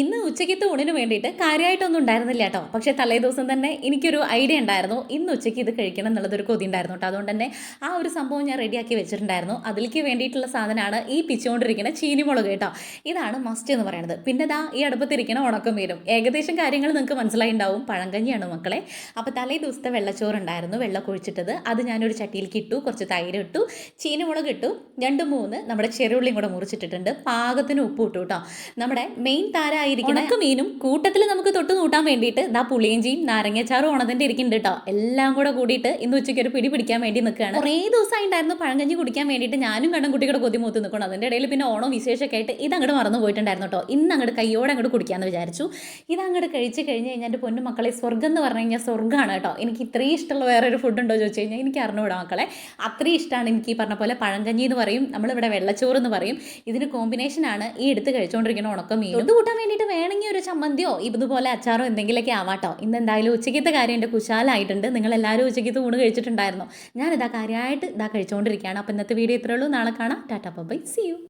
ഇന്ന് ഉച്ചയ്ക്കത്തെ ഊണിന് വേണ്ടിയിട്ട് കാര്യമായിട്ടൊന്നും ഉണ്ടായിരുന്നില്ല കേട്ടോ. പക്ഷേ തലേ ദിവസം തന്നെ എനിക്കൊരു ഐഡിയ ഉണ്ടായിരുന്നു. ഇന്ന് ഉച്ചയ്ക്ക് ഇത് കഴിക്കണം എന്നുള്ളതൊരു കൊതി ഉണ്ടായിരുന്നു കേട്ടോ. അതുകൊണ്ട് തന്നെ ആ ഒരു സംഭവം ഞാൻ റെഡിയാക്കി വെച്ചിട്ടുണ്ടായിരുന്നു. അതിലേക്ക് വേണ്ടിയിട്ടുള്ള സാധനമാണ് ഈ പിച്ചുകൊണ്ടിരിക്കുന്ന ചീനിമുളക് കേട്ടോ. ഇതാണ് മസ്റ്റ് എന്ന് പറയുന്നത്. പിന്നെ ദാ ഈ അടുപ്പത്തിരിക്കണ ഉണക്കം വരും ഏകദേശം കാര്യങ്ങൾ നിങ്ങൾക്ക് മനസ്സിലായി ഉണ്ടാവും പഴങ്കഞ്ഞിയാണ് മക്കളെ. അപ്പോൾ തലേ ദിവസത്തെ വെള്ളച്ചോറ് ഉണ്ടായിരുന്നു വെള്ളം കുഴിച്ചിട്ടത്. അത് ഞാനൊരു ചട്ടിയിലേക്ക് ഇട്ടു. കുറച്ച് തൈര് ഇട്ടു. ചീനിമുളക് ഇട്ടു. രണ്ട് മൂന്ന് നമ്മുടെ ചെറുള്ളിയും കൂടെ മുറിച്ചിട്ടിട്ടുണ്ട്. പാകത്തിന് ഉപ്പ് ഇട്ടു കേട്ടോ. നമ്മുടെ മെയിൻ താരമായിരിക്കുന്ന മീനും കൂട്ടത്തിൽ നമുക്ക് തൊട്ട് കൂട്ടാൻ വേണ്ടിയിട്ട് ദാ പുളിയഞ്ചിയും നാരങ്ങച്ചാറും ഉണതിന്റെ ഇരിക്കുന്നുണ്ട് കേട്ടോ എല്ലാം കൂടെ കൂടിയിട്ട് ഇന്ന് ഉച്ചയ്ക്ക് ഒരു പിടി പിടിക്കാൻ വേണ്ടി നിൽക്കുകയാണ്. കുറേ ദിവസമായിട്ടായിരുന്നു പഴങ്കഞ്ഞി കുടിക്കാൻ വേണ്ടിയിട്ട് ഞാനും കണ്ടും കുട്ടികളുടെ കൊതി മൂത്ത് നിൽക്കണം അതിന്റെ ഇടയിൽ പിന്നെ ഓണം വിശേഷമൊക്കെ ആയിട്ട് ഇത് അങ്ങോട്ട് മറന്നു പോയിട്ടുണ്ടായിരുന്നു കേട്ടോ ഇന്ന് അങ്ങോട്ട് കയ്യോടെ അങ്ങോട്ട് കുടിക്കാമെന്ന് വിചാരിച്ചു. ഇത് അങ്ങോട്ട് കഴിച്ച് കഴിഞ്ഞ് കഴിഞ്ഞാൽ എന്റെ പൊന്നു മക്കളെ സ്വർഗം എന്ന് പറഞ്ഞു കഴിഞ്ഞാൽ സ്വർഗമാണ് കേട്ടോ എനിക്ക് ഇത്രയും ഇഷ്ടമുള്ള വേറെ ഒരു ഫുഡ് ഉണ്ടോ ചോദിച്ചു കഴിഞ്ഞാൽ എനിക്ക് അറിഞ്ഞുകൂടാ മക്കളെ. അത്രയും ഇഷ്ടമാണ് എനിക്ക് ഈ പറഞ്ഞ പോലെ പഴങ്കഞ്ഞി എന്ന് പറയും. നമ്മളിവിടെ വെള്ളച്ചോറ് എന്ന് പറയും. ഇതിന് കോമ്പിനേഷനാണ് ഈ എടുത്ത് കഴിച്ചുകൊണ്ടിരിക്കുന്ന ഉണക്കമീൻ ഇത് കൂട്ടാൻ വേണ്ടിയിട്ട് വേണമെങ്കിൽ ഒരു ചമ്മന്തിയോ ഇതുപോലെ അച്ചാറോ എന്തെങ്കിലുമൊക്കെ ആവാട്ടോ. ഇന്ന് എന്തായാലും ഉച്ചയ്ക്കത്തെ കാര്യം എന്റെ കുശാലായിട്ടുണ്ട്. നിങ്ങൾ എല്ലാവരും ഉച്ചയ്ക്കത്തെ ഊണ് കഴിച്ചിട്ടുണ്ടായിരുന്നോ. ഞാനിതാ കാര്യമായിട്ട് ഇതാ കഴിച്ചുകൊണ്ടിരിക്കുകയാണ്. അപ്പോൾ ഇന്നത്തെ വീഡിയോ ഇത്രയുള്ളൂ നാളെ കാണാം. Tata bye C U